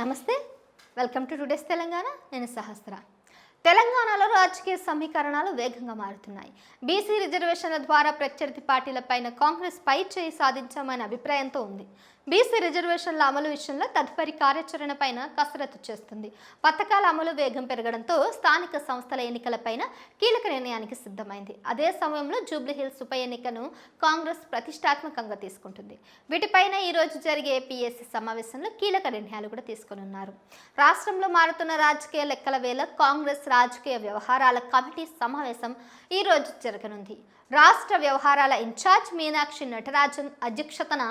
నమస్తే welcome to today's Telangana. నేను సహస్ర. తెలంగాణలో రాజకీయ సమీకరణాలు వేగంగా మారుతున్నాయి. బీసీ రిజర్వేషన్ల ద్వారా ప్రత్యర్థి పార్టీలపైన కాంగ్రెస్ పై చేయి సాధించామనే అభిప్రాయంతో ఉంది. బీసీ రిజర్వేషన్ల అమలు విషయంలో తదుపరి కార్యాచరణ పైన కసరత్తు చేస్తుంది. పథకాల అమలు వేగం పెరగడంతో స్థానిక సంస్థల ఎన్నికలపైన కీలక నిర్ణయానికి సిద్ధమైంది. అదే సమయంలో జూబ్లీహిల్స్ ఉప ఎన్నికను కాంగ్రెస్ ప్రతిష్టాత్మకంగా తీసుకుంటుంది. వీటిపైన ఈ రోజు జరిగే పిఎస్సి సమావేశంలో కీలక నిర్ణయాలు కూడా తీసుకున్నారు రాష్ట్రంలో మారుతున్న రాజకీయ లెక్కల వేళ కాంగ్రెస్ రాజకీయ వ్యవహారాల కమిటీ సమావేశం ఈ రోజు జరగనుంది. రాష్ట్ర వ్యవహారాల ఇన్ఛార్జ్ మీనాక్షి నటరాజన్ అధ్యక్షతన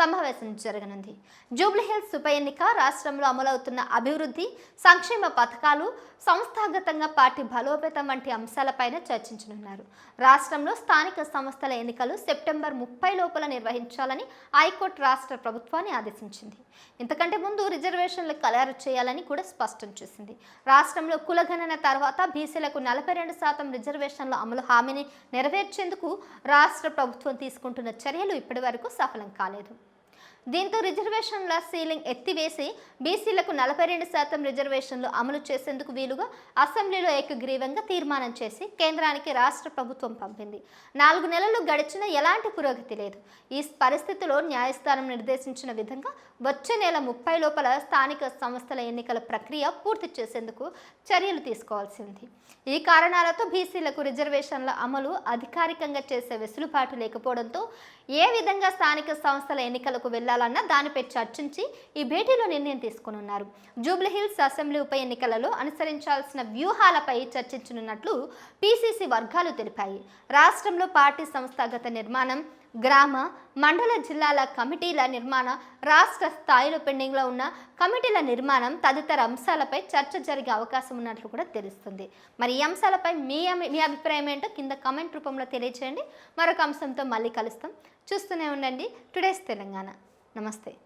సమావేశం జరగనుంది. జూబ్లీహిల్స్ ఉప ఎన్నిక రాష్ట్రంలో అమలవుతున్న అభివృద్ధి సంక్షేమ పథకాలు సంస్థాగతంగా పార్టీ బలోపేతం వంటి అంశాలపైన చర్చించనున్నారు. రాష్ట్రంలో స్థానిక సంస్థల ఎన్నికలు సెప్టెంబర్ ముప్పై లోపల నిర్వహించాలని హైకోర్టు రాష్ట్ర ప్రభుత్వాన్ని ఆదేశించింది. ఇంతకంటే ముందు రిజర్వేషన్లు ఖరారు చేయాలని కూడా స్పష్టం చేసింది. రాష్ట్రంలో కులగణన తర్వాత బీసీలకు నలభై రెండు శాతం రిజర్వేషన్ల అమలు హామీని నెరవేర్చేందుకు రాష్ట్ర ప్రభుత్వం తీసుకుంటున్న చర్యలు ఇప్పటివరకు సఫలం కాలేదు. దీంతో రిజర్వేషన్ల సీలింగ్ ఎత్తివేసి బీసీలకు నలభై రెండు శాతం రిజర్వేషన్లు అమలు చేసేందుకు వీలుగా అసెంబ్లీలో ఏకగ్రీవంగా తీర్మానం చేసి కేంద్రానికి రాష్ట్ర ప్రభుత్వం పంపింది. నాలుగు నెలలు గడిచిన ఎలాంటి పురోగతి లేదు. ఈ పరిస్థితిలో న్యాయస్థానం నిర్దేశించిన విధంగా వచ్చే నెల ముప్పై లోపల స్థానిక సంస్థల ఎన్నికల ప్రక్రియ పూర్తి చేసేందుకు చర్యలు తీసుకోవాల్సి ఉంది. ఈ కారణాలతో బీసీలకు రిజర్వేషన్ల అమలు అధికారికంగా చేసే వెసులుబాటు లేకపోవడంతో ఏ విధంగా స్థానిక సంస్థల ఎన్నికలకు వెళ్ళాలన్న దానిపై చర్చించి ఈ భేటీలో నిర్ణయం తీసుకునున్నారు జూబ్లీహిల్స్ అసెంబ్లీ ఉప ఎన్నికలలో అనుసరించాల్సిన వ్యూహాలపై చర్చించనున్నట్లు పీసీసీ వర్గాలు తెలిపాయి. రాష్ట్రంలో పార్టీ సంస్థాగత నిర్మాణం గ్రామ మండల జిల్లాల కమిటీల నిర్మాణ రాష్ట్ర స్థాయిలో పెండింగ్లో ఉన్న కమిటీల నిర్మాణం తదితర అంశాలపై చర్చ జరిగే అవకాశం ఉన్నట్లు కూడా తెలుస్తుంది. మరి ఈ అంశాలపై మీ మీ అభిప్రాయం ఏంటో కింద కామెంట్ రూపంలో తెలియజేయండి మరొక అంశంతో మళ్ళీ కలుస్తాం. చూస్తూనే ఉండండి. టుడేస్ తెలంగాణ. నమస్తే.